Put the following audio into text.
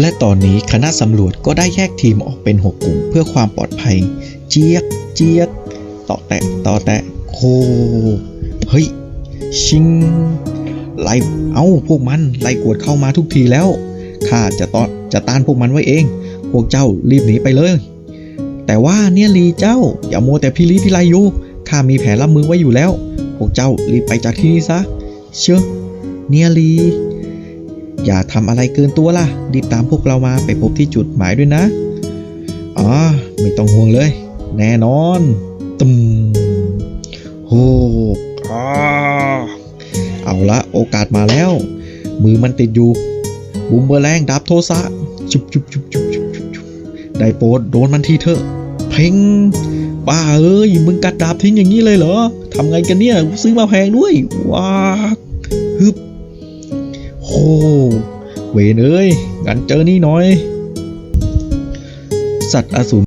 และตอนนี้คณะสำรวจก็ได้แยกทีมออกเป็น 6 กลุ่มเพื่อความปลอดภัย เจี๊ยก เจี๊ยกต่อแตะต่อแตะโคเฮ้ย ชิง ไล่เอ้าพวกมันไล่กวดเข้ามาทุกทีแล้วข้าจะตอจะต้านพวกมันไว้เอง พวกเจ้ารีบหนีไปเลย แต่ว่าเนี่ยลีเจ้า อย่าโมแต่พิลีพิไลอยู่ข้ามีแผนรับมือไว้อยู่แล้ว พวกเจ้ารีบไปจากที่นี่ซะ เชื่อ เนี่ยลี อย่าทำอะไรเกินตัวล่ะ รีบตามพวกเรามาไปพบที่จุดหมายด้วยนะ อ๋อ ไม่ต้องห่วงเลย แน่นอนตึมโฮอ่าเอาละโอกาสมาแล้ว มือมันติดอยู่ บุมเบอร์แรงดาบโทสะจุบจุบจุบจุบจุบจุบจุบได้โปรดโดนมันทีเถอะ เพ่งบ้าเอ้ยมึงกัดดาบทิ้งอย่างนี้เลยเหรอทำไงกันเนี่ยซื้อมาแพงด้วยว้าฮึบ เวนเอ้ยงั้นเจอนี่หน่อย สัตว์อสูร